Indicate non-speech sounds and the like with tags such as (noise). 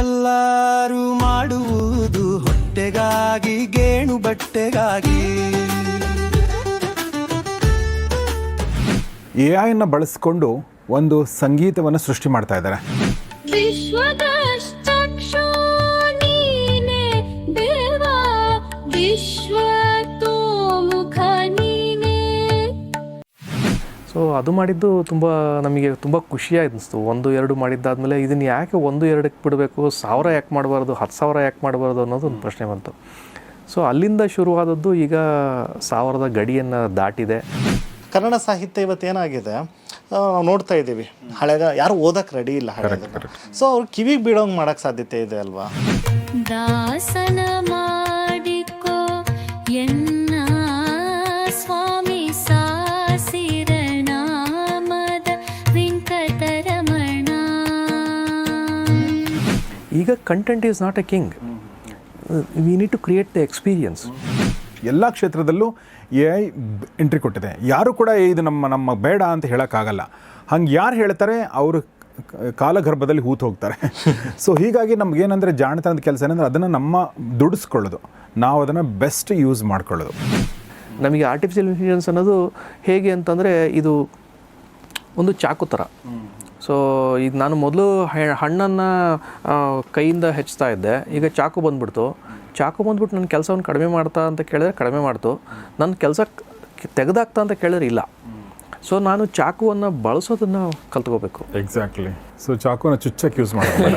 ಎಲ್ಲರೂ ಮಾಡುವುದು ಹೊಟ್ಟೆಗಾಗಿ ಗೇಣು ಬಟ್ಟೆಗಾಗಿ. ಎ ಐನ ಬಳಸಿಕೊಂಡು ಒಂದು ಸಂಗೀತವನ್ನು ಸೃಷ್ಟಿ ಮಾಡ್ತಾ ಇದ್ದಾರೆ. ವಿಶ್ವದಶ್ಚಕ್ಷು ಸೊ ಅದು ಮಾಡಿದ್ದು ತುಂಬ ನಮಗೆ ತುಂಬ ಖುಷಿಯಾಗಿ ಅನಿಸ್ತು ಒಂದು ಎರಡು ಮಾಡಿದ್ದಾದಮೇಲೆ ಇದನ್ನು ಯಾಕೆ ಒಂದು ಎರಡಕ್ಕೆ ಬಿಡಬೇಕು? ಸಾವಿರ ಯಾಕೆ ಮಾಡಬಾರ್ದು? ಹತ್ತು ಸಾವಿರ ಯಾಕೆ ಮಾಡಬಾರ್ದು ಅನ್ನೋದು ಒಂದು ಪ್ರಶ್ನೆ ಬಂತು. ಸೊ ಅಲ್ಲಿಂದ ಶುರುವಾದದ್ದು ಈಗ ಸಾವಿರದ ಗಡಿಯನ್ನು ದಾಟಿದೆ. ಕನ್ನಡ ಸಾಹಿತ್ಯ ಇವತ್ತು ಏನಾಗಿದೆ? ನಾವು ನೋಡ್ತಾ ಇದ್ದೀವಿ. ಹಳೆದ ಯಾರು ಓದಕ್ಕೆ ರೆಡಿ ಇಲ್ಲ ಹಳೆದ ಸೊ ಅವ್ರು ಕಿವಿಗೆ ಬೀಳೋಂಗೆ ಮಾಡೋಕ್ಕೆ ಸಾಧ್ಯತೆ ಇದೆ ಅಲ್ವಾ? ಈಗ content is not a king we need to create the experience ಎಲ್ಲ ಕ್ಷೇತ್ರದಲ್ಲೂ ಎ ಐ ಎಂಟ್ರಿ ಕೊಟ್ಟಿದೆ. ಯಾರು ಕೂಡ "ಏ, ಇದು ನಮ್ಮ ನಮ್ಮ ಬೇಡ ಅಂತ ಹೇಳೋಕ್ಕಾಗಲ್ಲ. ಹಂಗೆ ಯಾರು ಹೇಳ್ತಾರೆ ಅವರು ಕಾಲಗರ್ಭದಲ್ಲಿ ಹೂತು ಹೋಗ್ತಾರೆ ಸೊ (laughs) ಹೀಗಾಗಿ ನಮಗೇನಂದರೆ ಜಾಣತನದ ಕೆಲಸ ಏನಂದ್ರೆ ಅದನ್ನು ನಮ್ಮ ದುಡಿಸ್ಕೊಳ್ಳೋದು. ನಾವು ಅದನ್ನು ಬೆಸ್ಟ್ ಯೂಸ್ ಮಾಡ್ಕೊಳ್ಳೋದು. ನಮಗೆ ಆರ್ಟಿಫಿಷಿಯಲ್ ಇಂಟೆಲಿಜೆನ್ಸ್ ಅನ್ನೋದು ಹೇಗೆ ಅಂತಂದರೆ ಇದು ಒಂದು ಚಾಕು ಥರ ಸೊ ಈಗ ನಾನು ಮೊದಲು ಹಣ್ಣನ್ನು ಕೈಯಿಂದ ಹೆಚ್ಚುತ್ತಾ ಇದ್ದೆ. ಈಗ ಚಾಕು ಬಂದ್ಬಿಡ್ತು. ಚಾಕು ಬಂದ್ಬಿಟ್ಟು ನನ್ನ ಕೆಲಸವನ್ನು ಕಡಿಮೆ ಮಾಡ್ತಾ ಅಂತ ಕೇಳಿದ್ರೆ ಕಡಿಮೆ ಮಾಡ್ತು. ನನ್ನ ಕೆಲಸ ತೆಗೆದಾಕ್ತಾ ಅಂತ ಕೇಳಿದ್ರೆ ಇಲ್ಲ. ಸೊ ನಾನು ಚಾಕುವನ್ನು ಬಳಸೋದನ್ನು ಕಲ್ತ್ಕೋಬೇಕು. ಎಕ್ಸಾಕ್ಟ್ಲಿ ಸೊ ಚಾಕುನ ಚುಚ್ಚಕ್ಕೆ ಯೂಸ್ ಮಾಡೋದು